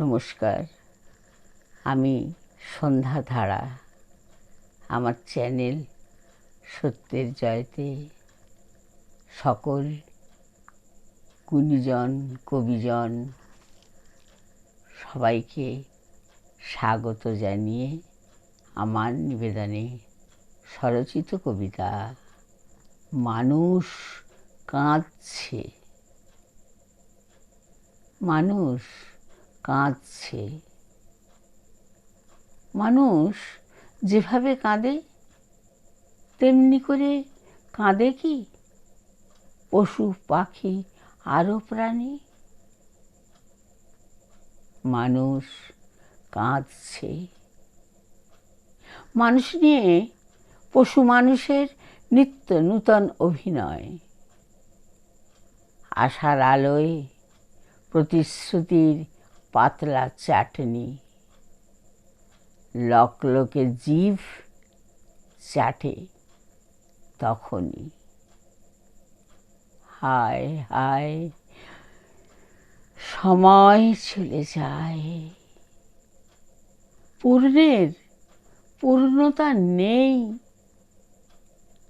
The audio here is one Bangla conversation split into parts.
নমস্কার। আমি সন্ধ্যা ধারা। আমার চ্যানেল সত্যের জয়তে সকল গুণীজন, কবিজন সবাইকে স্বাগত জানিয়ে আমার নিবেদনে স্বরচিত কবিতা, মানুষ কাঁদছে। মানুষ কাঁদছে। মানুষ যেভাবে কাঁদে, তেমনি করে কাঁদে কি? পশু, পাখি আরও প্রাণী। মানুষ কাঁদছে। মানুষ নিয়ে পশু মানুষের নিত্য নূতন অভিনয়। আশার আলোয় প্রতিশ্রুতির পাতলা চাটনি লক লোকের জীব চাটে তখনই। হায় হায়, সময় চলে যায়। পূর্ণের পূর্ণতা নেই,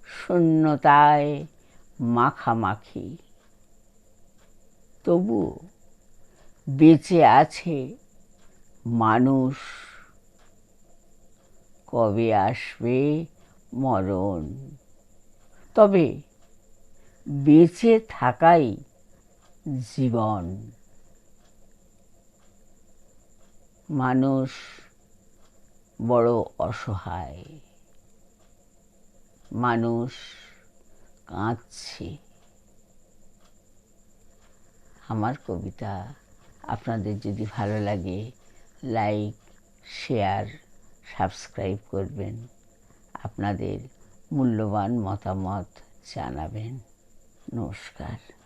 শূন্যতায় মাখামাখি। তবু বেঁচে আছে মানুষ, কবে আসবে মরণ? তবে বেঁচে থাকাই জীবন। মানুষ বড় অসহায়। মানুষ কাঁদছে। আমার কবিতা আপনাদের যদি ভালো লাগে লাইক শেয়ার সাবস্ক্রাইব করবেন। আপনাদের মূল্যবান মতামত জানাবেন। নমস্কার।